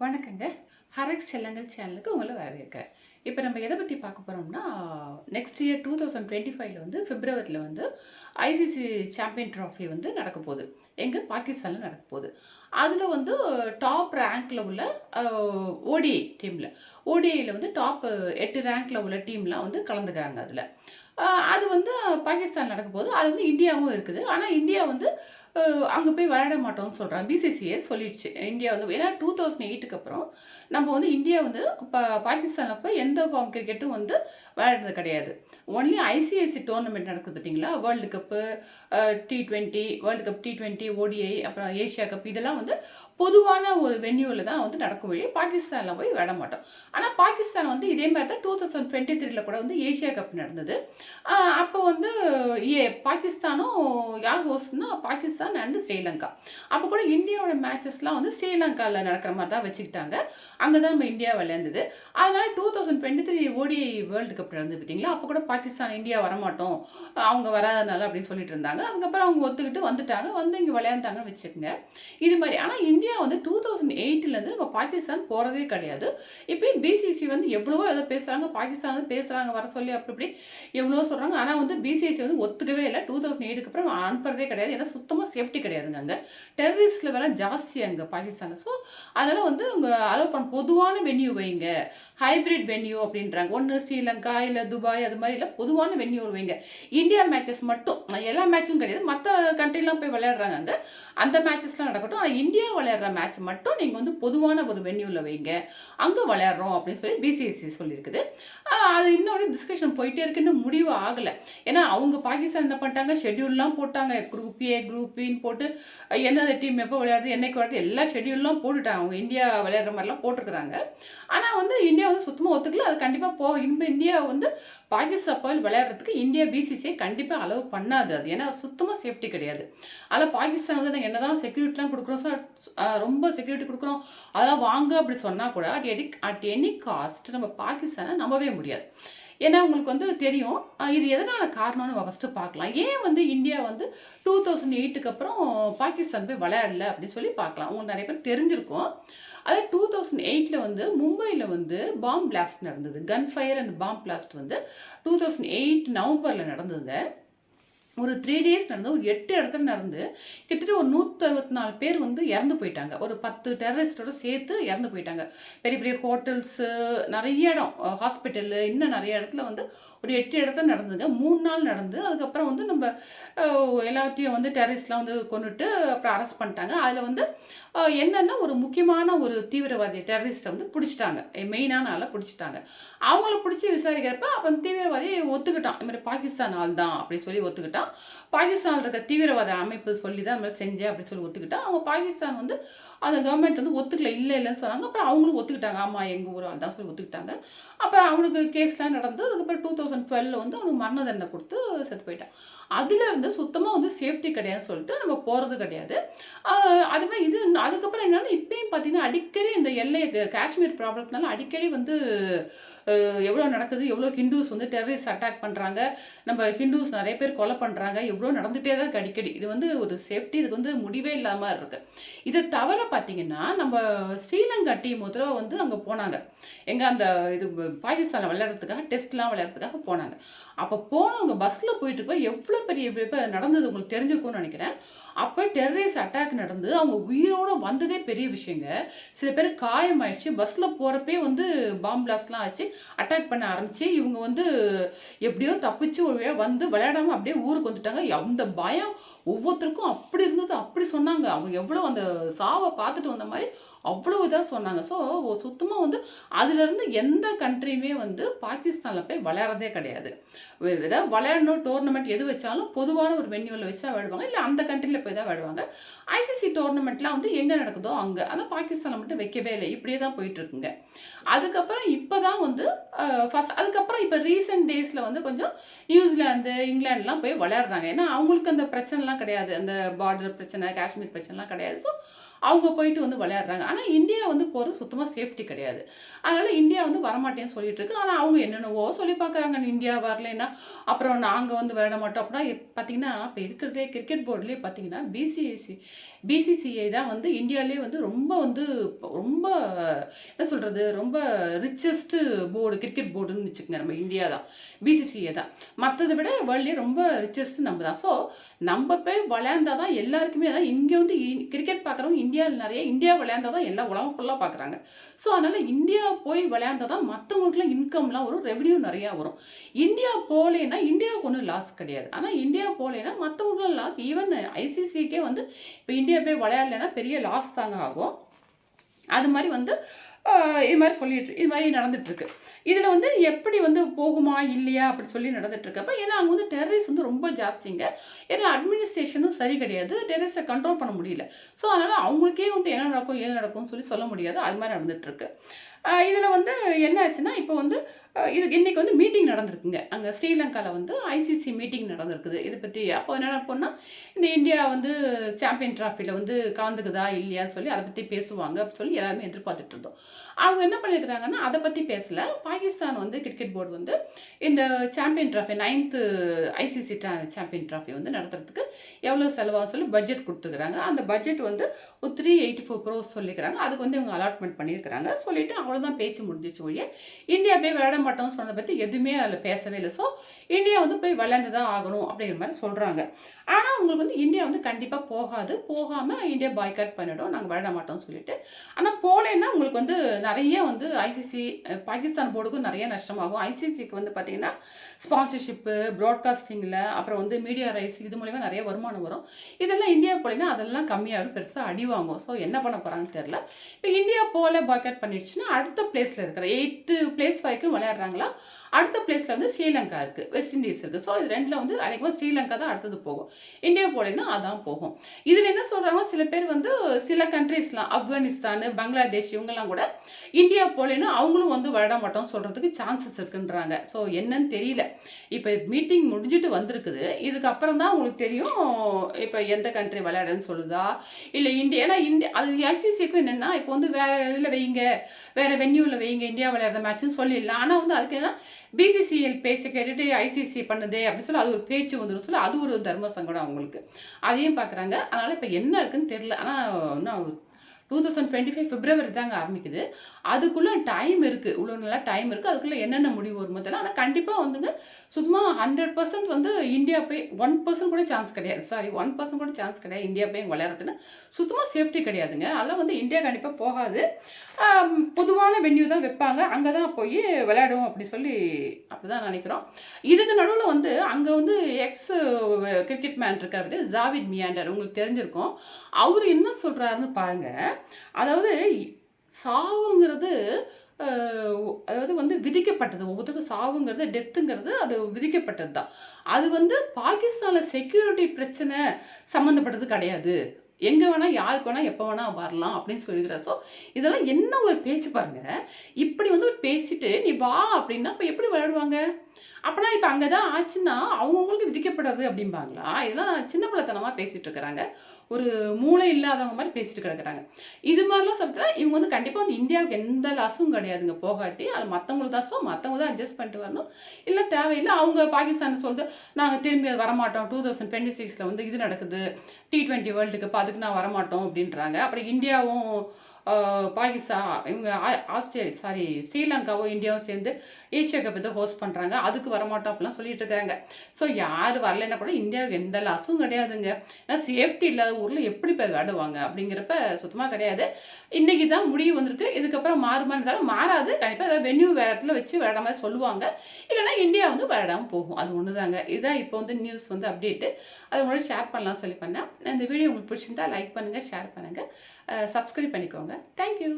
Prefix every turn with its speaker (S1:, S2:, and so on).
S1: வணக்கங்க. ஹரக் செல்லங்கள் சேனலுக்கு உங்களை வரவேற்கிறேன் இப்போ நம்ம எதை பற்றி பார்க்க போகிறோம்னா next year two thousand twenty ஃபைவ்ல வந்து பிப்ரவரியில் வந்து ஐசிசி சாம்பியன் ட்ராஃபி வந்து நடக்க போகுது. எங்கே? பாகிஸ்தானில் நடக்க போகுது. அதில் வந்து டாப் ரேங்க்கில் உள்ள ஓடிஐ டீமில் ஓடிஐயில் வந்து டாப் எட்டு ரேங்க்கில் உள்ள டீம்லாம் வந்து கலந்துக்கிறாங்க அதில். அது வந்து பாகிஸ்தான் நடக்க போகுது. அது வந்து இந்தியாவும் இருக்குது. ஆனால் இந்தியா வந்து அங்கே போய் விளையாட மாட்டோம்னு சொல்கிறாங்க பிசிசிஏ சொல்லிடுச்சு. இந்தியா வந்து ஏன்னா டூ தௌசண்ட் எயிட்டுக்கு அப்புறம் நம்ம வந்து இந்தியா வந்து பா பாகிஸ்தானில் போய் எந்த ஃபார்ம் கிரிக்கெட்டும் வந்து விளையாடுறது கிடையாது. ஒன்லி ஐசிஐசி டோர்னமெண்ட் நடக்குது பார்த்தீங்களா? World cup T twenty world cup T twenty ODI அப்புறம் ஏஷியா கப் இதெல்லாம் வந்து பொதுவான ஒரு வென்யூவில் தான் வந்து நடக்கும் வழி பாகிஸ்தானில் போய் விட மாட்டோம். ஆனால் பாகிஸ்தான் வந்து இதே மாதிரி தான் டூ தௌசண்ட் டுவெண்ட்டி த்ரீல கூட வந்து ஏஷியா கப் நடந்தது. அப்போ வந்து ஏ பாகிஸ்தானும் யார் ஹோஸ்ட்னா பாகிஸ்தான் அண்டு ஸ்ரீலங்கா. அப்போ கூட இந்தியாவோட மேட்சஸ்லாம் வந்து ஸ்ரீலங்காவில் நடக்கிற மாதிரி தான் வச்சுக்கிட்டாங்க. அங்கே தான் நம்ம இந்தியா விளையாண்டது. அதனால் two thousand twenty three ODI world cup நடந்தது பார்த்தீங்களா? அப்போ கூட பாகிஸ்தான் இந்தியா வரமாட்டோம். அவங்க வராதனால அப்படின்னு சொல்லிட்டு இருந்தாங்க. அதுக்கப்புறம் அவங்க ஒத்துக்கிட்டு வந்துட்டாங்க. வந்து இங்கே விளையாண்டாங்கன்னு வச்சுக்கோங்க. இது மாதிரி. ஆனால் இந்தியா வந்து டூ தௌசண்ட் எயிட்டிலேருந்து நம்ம பாகிஸ்தான் போகிறதே கிடையாது. இப்போ பிசிசி வந்து எவ்வளவோ ஏதோ பேசுகிறாங்க பாகிஸ்தான் வந்து பேசுகிறாங்க வர சொல்லி அப்படி இப்படி எவ்வளோ சொல்கிறாங்க ஆனால் வந்து பிசிசி வந்து ஒத்துக்கவே இல்லை. டூ தௌசண்ட் எயிட்டுக்கு அப்புறம் அனுப்புறதே கிடையாது. ஏன்னா சுத்தமாக சேஃப்டி கிடையாதுங்க அங்கே. டெரரிஸ்டில் வேற ஜாஸ்தி அங்கே பாகிஸ்தானில். ஸோ அதனால் வந்து அவங்க அலோவ் பண்ண பொதுவான வென்யூ வைங்க. ஹைப்ரிட் வென்யூ அப்படின்றாங்க. ஒன்று ஸ்ரீலங்கா இல்லை துபாய் அது மாதிரி இல்லை பொதுவான வென்யூ வைங்க. இந்தியா மேட்சஸ் மட்டும். எல்லா மேட்சும் கிடையாது. மற்ற கண்ட்ரிலாம் போய் விளையாடுறாங்க அங்கே. அந்த மேட்சஸ்லாம் நடக்கட்டும். ஆனால் இந்தியா விளையாடுற மேட்ச் மட்டும் நீங்கள் வந்து பொதுவான ஒரு வென்யூவில் வைங்க. அங்கே விளையாடுறோம் அப்படின்னு சொல்லி பிசிஎஸ்சி சொல்லியிருக்குது. அது இன்னொரு டிஸ்கஷன் போயிட்டே இருக்குன்னு முடிவு ஆகலை. ஏன்னா அவங்க பாகிஸ்தான் என்ன பண்ணிட்டாங்க? ஷெட்யூல்லாம் போட்டாங்க. குரூப் ஏ குரூப் பின்னு போட்டு எந்தெந்த டீம் எப்போ விளையாடுறது என்னைக்கு விளையாடுறது எல்லா ஷெட்யூல்லாம் போட்டுட்டாங்க. அவங்க இந்தியா விளையாடுற மாதிரிலாம் போட்டிருக்கிறாங்க. ஆனால் வந்து இந்தியா வந்து சுத்தமாக ஒத்துக்கல. அது கண்டிப்பாக போக இன்னும் இந்தியா வந்து பாகிஸ்தான் போய் விளையாடுறதுக்கு இந்தியா பிசிசிஐ கண்டிப்பாக அலோவ் பண்ணாது அது. ஏன்னா சுத்தமாக சேஃப்டி கிடையாது. அதில் பாகிஸ்தான் வந்து நாங்கள் என்ன தான் செக்யூரிட்டிலாம் கொடுக்குறோம் சார் ரொம்ப செக்யூரிட்டி கொடுக்குறோம். அதெல்லாம் வாங்க அப்படி சொன்னால் கூட at any at any cost நம்ம பாகிஸ்தானை நம்பவே முடியாது. ஏன்னா உங்களுக்கு வந்து தெரியும் இது எதனால் காரணம்னு நம்ம ஃபஸ்ட்டு பார்க்கலாம். ஏன் வந்து இந்தியா வந்து டூ தௌசண்ட் எயிட்டுக்கு அப்புறம் பாகிஸ்தான் போய் விளையாடல அப்படின்னு சொல்லி பார்க்கலாம். உங்களுக்கு நிறைய பேர் தெரிஞ்சிருக்கும். அதே டூ தௌசண்ட் எயிட்டில் வந்து மும்பையில் வந்து பாம் பிளாஸ்ட் நடந்தது. Gun fire and bomb blast வந்து டூ தௌசண்ட் எயிட் நவம்பரில் நடந்ததுங்க. ஒரு த்ரீ டேஸ் நடந்து ஒரு எட்டு இடத்துல நடந்து கிட்டத்தட்ட ஒரு நூற்றறுபத்தி நாலு பேர் வந்து இறந்து போயிட்டாங்க. ஒரு பத்து டெரரிஸ்டோட சேர்த்து இறந்து போயிட்டாங்க. பெரிய பெரிய ஹோட்டல்ஸு நிறைய இடம். ஹாஸ்பிட்டலு இன்னும் நிறைய இடத்துல வந்து ஒரு எட்டு இடத்துல நடந்தது மூணு நாள் நடந்து அதுக்கப்புறம் வந்து நம்ம எல்லாத்தையும் வந்து டெரரிஸ்ட்லாம் வந்து கொண்டுட்டு அப்புறம் அரெஸ்ட் பண்ணிட்டாங்க. அதில் வந்து என்னென்னா ஒரு முக்கியமான ஒரு தீவிரவாதி டெரரிஸ்ட்டை வந்து பிடிச்சிட்டாங்க. மெயினான ஆளை பிடிச்சிட்டாங்க. அவங்கள பிடிச்சி விசாரிக்கிறப்ப அப்போ தீவிரவாதி ஒத்துக்கிட்டான். இது மாதிரி பாகிஸ்தான் ஆள் தான் அப்படின்னு சொல்லி ஒத்துக்கிட்டான். பாகிஸ்தானில் இருக்க தீவிரவாத அமைப்பு சொல்லி தான் மாதிரி செஞ்சேன் அப்படின்னு சொல்லி ஒத்துக்கிட்டான். அவங்க பாகிஸ்தான் வந்து அந்த கவர்மெண்ட் வந்து ஒத்துக்கல இல்லை இல்லைன்னு சொன்னாங்க. அப்புறம் அவங்களும் ஒத்துக்கிட்டாங்க. ஆமாம் எங்கள் ஊர் ஆள் தான் சொல்லி ஒத்துக்கிட்டாங்க. அப்புறம் அவனுக்கு கேஸ்லாம் நடந்து அதுக்கப்புறம் டூ தௌசண்ட் டுவெல்ல வந்து அவனுக்கு மரண தண்டனை கொடுத்து செத்து போயிட்டான். அதுலேருந்து சுத்தமாக வந்து சேஃப்டி கிடையாதுன்னு சொல்லிட்டு நம்ம போகிறது கிடையாது. அதுமாதிரி இது அதுக்கப்புறம் என்னென்னா இப்பயும் பார்த்தீங்கன்னா அடிக்கடி இந்த எல்லை காஷ்மீர் ப்ராப்ளத்தினால அடிக்கடி வந்து எவ்வளோ நடக்குது எவ்வளோ ஹிந்துஸ் வந்து டெரரிஸ்ட் அட்டாக் பண்ணுறாங்க நம்ம ஹிந்துஸ் நிறைய பேர் கொலை பண்ணுறாங்க எவ்வளோ நடந்துகிட்டே தான் அடிக்கடி. இது வந்து ஒரு சேஃப்டி இதுக்கு வந்து முடிவே இல்லாமல் இருக்குது இதை தவிர பார்த்தீங்கன்னா நம்ம ஸ்ரீலங்கா டீம் ஒரு தடவை வந்து அங்கே போனாங்க. எங்கே அந்த இது பாகிஸ்தானில் விளையாடுறதுக்காக டெஸ்ட்லாம் விளையாடுறதுக்காக போனாங்க. அப்போ போனவங்க பஸ்ஸில் போயிட்டு இருப்ப எவ்வளோ பெரிய இப்போ நடந்தது உங்களுக்கு தெரிஞ்சிருக்கும்னு நினைக்கிறேன். அப்போ டெரரிஸ்ட் அட்டாக் நடந்து அவங்க உயிரோடு வந்ததே பெரிய விஷயங்க. சில பேர் காயமாயிடுச்சு. பஸ்ஸில் போகிறப்பே வந்து பாம் பிளாஸ்ட்லாம் ஆச்சு அட்டாக் பண்ண ஆரம்பிச்சு இவங்க வந்து எப்படியோ தப்பிச்சு ஒரு வந்து விளையாடாமல் அப்படியே ஊருக்கு வந்துட்டாங்க. அந்த பயம்? ஒவ்வொருத்தருக்கும் அப்படி இருந்தது அப்படி சொன்னாங்க. அவங்க எவ்வளோ அந்த சாவை பார்த்துட்டு வந்த மாதிரி அவ்வளோ இதாக சொன்னாங்க. ஸோ சுத்தமாக வந்து அதுலேருந்து எந்த கண்ட்ரியுமே வந்து பாகிஸ்தானில் போய் விளையாடுறதே கிடையாது. ஏதாவது விளையாடணும் டோர்னமெண்ட் எது வச்சாலும் பொதுவான ஒரு வென்யூவில் வச்சு தான் விளையாடுவாங்க. இல்லை அந்த கண்ட்ரியில் போய் தான் விளையாடுவாங்க. ஐசிசி டோர்னமெண்ட்லாம் வந்து எங்கே நடக்குதோ அங்கே. ஆனால் பாகிஸ்தானில் மட்டும் வைக்கவே இல்லை. இப்படியே தான் போயிட்டுருக்குங்க அதுக்கப்புறம் இப்போ தான் வந்து ஃபஸ்ட் அதுக்கப்புறம் இப்போ ரீசெண்ட் டேஸில் வந்து கொஞ்சம் நியூசிலாந்து இங்கிலாந்துலாம் போய் விளையாடுறாங்க. ஏன்னா அவங்களுக்கு அந்த பிரச்சனைலாம் கிடையாது. அந்த பார்டர் பிரச்சனை காஷ்மீர் பிரச்சனைலாம் கிடையாது. ஸோ அவங்க போயிட்டு வந்து விளையாடுறாங்க. ஆனால் இந்தியா வந்து போகிறது சுத்தமாக சேஃப்டி கிடையாது. அதனால் இந்தியா வந்து வரமாட்டேன்னு சொல்லிட்டு இருக்கு. ஆனால் அவங்க என்னென்னவோ சொல்லி பார்க்குறாங்க. இந்தியா வரலைன்னா அப்புறம் நாங்கள் வந்து விளையாட மாட்டோம். அப்படின்னா பார்த்தீங்கன்னா இப்போ இருக்கிறதே கிரிக்கெட் போர்டுலேயே பார்த்தீங்கன்னா பிசிஎஸ்சி பிசிசிஐ தான் வந்து இந்தியாவிலே வந்து ரொம்ப வந்து ரொம்ப என்ன சொல்கிறது ரொம்ப ரிச்சஸ்ட்டு போர்டு கிரிக்கெட் போர்டுன்னு வச்சுக்கோங்க. நம்ம இந்தியா தான். பிசிசிஐ தான். மற்றதை விட வேர்ல்ட்லேயே ரொம்ப ரிச்சஸ்ட் நம்ம தான். ஸோ நம்ம போய் விளையாண்டா தான் எல்லாருக்குமே தான் இங்கே வந்து கிரிக்கெட் பார்க்குறவங்க இந்தியாவில் நிறைய இந்தியா விளையாண்டா தான் எல்லா உலகம் ஃபுல்லாக பார்க்குறாங்க ஸோ அதனால் இந்தியா போய் விளையாண்டா தான் மற்றவங்களுக்குலாம் இன்கம்லாம் வரும் ரெவன்யூ நிறையா வரும். இந்தியா போகலேன்னா இந்தியாவுக்கு ஒன்றும் லாஸ் கிடையாது. ஆனால் இந்தியா போகலேன்னா மற்றவங்களுக்குலாம் லாஸ் ஈவன் ஐசிசிக்கே வந்து இப்போ இந்தியா போய் விளையாடலைன்னா பெரிய லாஸ் தாங்க ஆகும். அது மாதிரி வந்து இது மாதிரி சொல்லிட்டு இது மாதிரி நடந்துகிட்ருக்கு இதில் வந்து எப்படி வந்து போகுமா இல்லையா அப்படி சொல்லி நடந்துட்டுருக்கப்ப ஏன்னா அங்கே வந்து டெரரிஸ்ட் வந்து ரொம்ப ஜாஸ்திங்க. ஏன்னா அட்மினிஸ்ட்ரேஷனும் சரி கிடையாது. டெரரிஸ்ட்டை கண்ட்ரோல் பண்ண முடியல. ஸோ அதனால் அவங்களுக்கே வந்து என்ன நடக்கும் ஏது நடக்கும்னு சொல்லி சொல்ல முடியாது. அது மாதிரி நடந்துகிட்ருக்கு இதில் வந்து என்ன ஆச்சுன்னா இப்போ வந்து இது இன்றைக்கி வந்து மீட்டிங் நடந்திருக்குங்க. அங்கே ஸ்ரீலங்காவில் வந்து ஐசிசி மீட்டிங் நடந்திருக்குது. இதை பற்றி அப்போ என்ன நடப்போம்னா இந்த இந்தியா வந்து சாம்பியன் ட்ராஃபியில் வந்து கலந்துக்குதா இல்லையான்னு சொல்லி அதை பற்றி பேசுவாங்க அப்படின்னு சொல்லி எல்லாருமே எதிர்பார்த்துட்டு இருந்தோம். அவங்க என்ன பண்ணியிருக்கிறாங்கன்னா அதை பற்றி பேசல. பாகிஸ்தான் வந்து கிரிக்கெட் போர்டு வந்து இந்த champion trophy ninth ICC champion trophy வந்து நடத்துறதுக்கு எவ்வளோ செலவாகும் சொல்லி பட்ஜெட் கொடுத்துக்கிறாங்க. அந்த பட்ஜெட் வந்து ஒரு த்ரீ எயிட்டி ஃபோர் க்ரோஸ் சொல்லிக்கிறாங்க. அதுக்கு வந்து இவங்க அலாட்மெண்ட் பண்ணியிருக்கிறாங்க சொல்லிட்டு அவ்வளோதான் பேச்சு முடிஞ்சிச்சு ஒழிய இந்தியா போய் விளையாட மாட்டோம்னு சொன்னதை பற்றி எதுவுமே அதில் பேசவே இல்லை. ஸோ இந்தியா வந்து போய் விளையாண்டு தான் ஆகணும் அப்படிங்கிற மாதிரி சொல்கிறாங்க ஆனால் உங்களுக்கு வந்து இந்தியா வந்து கண்டிப்பாக போகாது. போகாமல் இந்தியா பாய்காட் பண்ணிடும். நாங்கள் விளையாட மாட்டோம்னு சொல்லிட்டு. ஆனால் போலேன்னா உங்களுக்கு வந்து நிறைய வந்து ஐசிசி பாகிஸ்தான் போர்டுக்கும் நிறைய நஷ்டமாகும். ஐசிசிக்கு வந்து பார்த்தீங்கன்னா ஸ்பான்சர்ஷிப்பு ப்ராட்காஸ்டிங்கில் அப்புறம் வந்து மீடியா ரைஸ் இது மூலிமா நிறைய வருமானம் வரும். இதெல்லாம் இந்தியா போலேன்னா அதெல்லாம் கம்மியாகும் பெருசாக அடி வாங்கும். ஸோ என்ன பண்ண போகிறாங்கன்னு தெரில இப்போ இந்தியா போல பாய்காட் பண்ணிடுச்சுன்னா அடுத்த பிளேஸில் இருக்கிற எயிட்டு பிளேஸ் வரைக்கும் விளையாடுறாங்களா? அடுத்த பிளேஸில் வந்து ஸ்ரீலங்கா இருக்குது வெஸ்ட் இண்டீஸ் இருக்குது ஸோ இது ரெண்டில் வந்து அனைக்கும் ஸ்ரீலங்கா தான் அடுத்தது போகும். இந்தியா போலேன்னா அதான் போகும். இதில் என்ன சொல்கிறாங்கன்னா சில பேர் வந்து சில கண்ட்ரீஸ்லாம் ஆப்கானிஸ்தான் பங்களாதேஷ் இவங்கெல்லாம் கூட இந்தியா போலேன்னா அவங்களும் வந்து விளையாட மாட்டோம் சொல்கிறதுக்கு சான்சஸ் இருக்குன்றாங்க. ஸோ என்னன்னு தெரியல. இப்போ மீட்டிங் முடிஞ்சுட்டு வந்திருக்குது. இதுக்கப்புறம் தான் உங்களுக்கு தெரியும் இப்போ எந்த கண்ட்ரி விளையாடுன்னு சொல்லுதா? இல்லை இந்தியா ஏன்னா இந்தியா அது ஐசிசிக்கும் என்னென்னா இப்போ வந்து வேறு இதில் வைங்க வேறு வென்யூவில் வைங்க இந்தியா விளையாடுற மேட்ச்னு சொல்லிடலாம். ஆனால் வந்து அதுக்கு என்ன பிசிசிஎல் பேச்சை கேட்டுட்டு ஐசிசி பண்ணுதே அப்படின்னு சொல்லி அது ஒரு பேச்சு வந்துடும் சொல்லி அது ஒரு தர்ம சங்கடம் அவங்களுக்கு. அதையும் பார்க்குறாங்க அதனால் இப்போ என்ன இருக்குன்னு தெரில ஆனால் இன்னும் two thousand twenty five February தாங்க ஆரம்பிக்குது. அதுக்குள்ளே டைம் இருக்குது இவ்வளோ நல்லா டைம் இருக்குது அதுக்குள்ளே என்னென்ன முடிவு வருமோ தெரியல. ஆனால் கண்டிப்பாக வந்துங்க சுத்தமாக ஹண்ட்ரட் பர்சன்ட் வந்து இந்தியா போய் ஒன் பர்சன்ட் கூட சான்ஸ் கிடையாது. சாரி ஒன் பர்சன்ட் கூட சான்ஸ் கிடையாது இந்தியா போய் விளையாடுறதுன்னு சுத்தமாக சேஃப்டி கிடையாதுங்க. அதெல்லாம் வந்து இந்தியா கண்டிப்பாக போகாது. பொதுவான வென்யூ தான் வைப்பாங்க. அங்கே தான் போய் விளையாடும் அப்படி சொல்லி அப்படி தான் நினைக்கிறோம். இதுக்கு நடுவில் வந்து அங்கே வந்து எக்ஸ் கிரிக்கெட் மேன் இருக்கார் பத்தி ஜாவித் மியாண்டர் உங்களுக்கு தெரிஞ்சிருக்கும். அவர் என்ன சொல்கிறாருன்னு பாருங்கள் அதாவது சாவுங்கிறது அதாவது வந்து விதிக்கப்பட்டது. ஒவ்வொருத்தருக்கும் சாவுங்கிறது டெத்துங்கிறது அது விதிக்கப்பட்டது தான் அது வந்து பாகிஸ்தானில் செக்யூரிட்டி பிரச்சனை சம்மந்தப்பட்டது கிடையாது. எங்கே வேணால் யாருக்கு வேணால் எப்போ வேணால் வரலாம் அப்படின்னு சொல்லிக்கிறார் ஸோ இதெல்லாம் என்ன ஒரு பேச்சு பாருங்கள் இப்படி வந்து ஒரு பேசிட்டு நீ வா அப்படின்னா இப்போ எப்படி விளையாடுவாங்க? அப்போனா இப்போ அங்கே தான் ஆச்சுன்னா அவங்கவுங்களுக்கு விதிக்கப்படாது அப்படிம்பாங்களா? இதெல்லாம் சின்ன பிள்ளைத்தனமாக பேசிகிட்டு இருக்கிறாங்க. ஒரு மூளை இல்லாதவங்க மாதிரி பேசிட்டு கிடக்குறாங்க. இது மாதிரிலாம் சொல்லிட்டு இவங்க வந்து கண்டிப்பாக வந்து இந்தியாவுக்கு எந்த லாஸும் கிடையாதுங்க. போகாட்டி அது மற்றவங்களுக்கு தான் ஸோ மற்றவங்க தான் அட்ஜஸ்ட் பண்ணிட்டு வரணும். இல்லை தேவையில்லை அவங்க பாகிஸ்தான் சொல்லுது நாங்கள் திரும்பி அது வரமாட்டோம். டூ தௌசண்ட் டுவெண்ட்டி சிக்ஸில் வந்து இது நடக்குது. டி ட்வெண்ட்டி வேர்ல்டுக்கு பார்த்து அதுக்கு நான் வரமாட்டோம் அப்படின்றாங்க. அப்புறம் இந்தியாவும் பாகிஸ்தான் இவங்க ஆ- ஆஸ்திரேலியா சாரி ஸ்ரீலங்காவும் இந்தியாவும் சேர்ந்து ஏஷியா கப் இதை ஹோஸ்ட் பண்ணுறாங்க அதுக்கு வரமாட்டோம் அப்படிலாம் சொல்லிட்டு இருக்காங்க. ஸோ யார் வரலைன்னா கூட இந்தியாவுக்கு எந்த லாஸும் கிடையாதுங்க. ஏன்னா சேஃப்டி இல்லாத ஊரில் எப்படி போய் விளையாடுவாங்க அப்படிங்கிறப்ப சுத்தமாக கிடையாது. இன்றைக்கி தான் முடிவு வந்திருக்கு. இதுக்கப்புறம் மாறுமானதாலும் மாறாது. கண்டிப்பாக ஏதாவது வென்யூ வேறு இடத்துல வச்சு விளையாட மாதிரி சொல்லுவாங்க. இல்லைன்னா இந்தியா வந்து விளையாடாமல் போகும். அது ஒன்று தாங்க இதான் இப்போ வந்து நியூஸ் வந்து அப்டேட்டு அது உங்களோட ஷேர் பண்ணலாம் சொல்லி பண்ணேன். இந்த வீடியோ உங்களுக்கு பிடிச்சிருந்தா லைக் பண்ணுங்கள் ஷேர் பண்ணுங்கள் சப்ஸ்கிரைப் பண்ணிக்கோங்க. தேங்க்யூ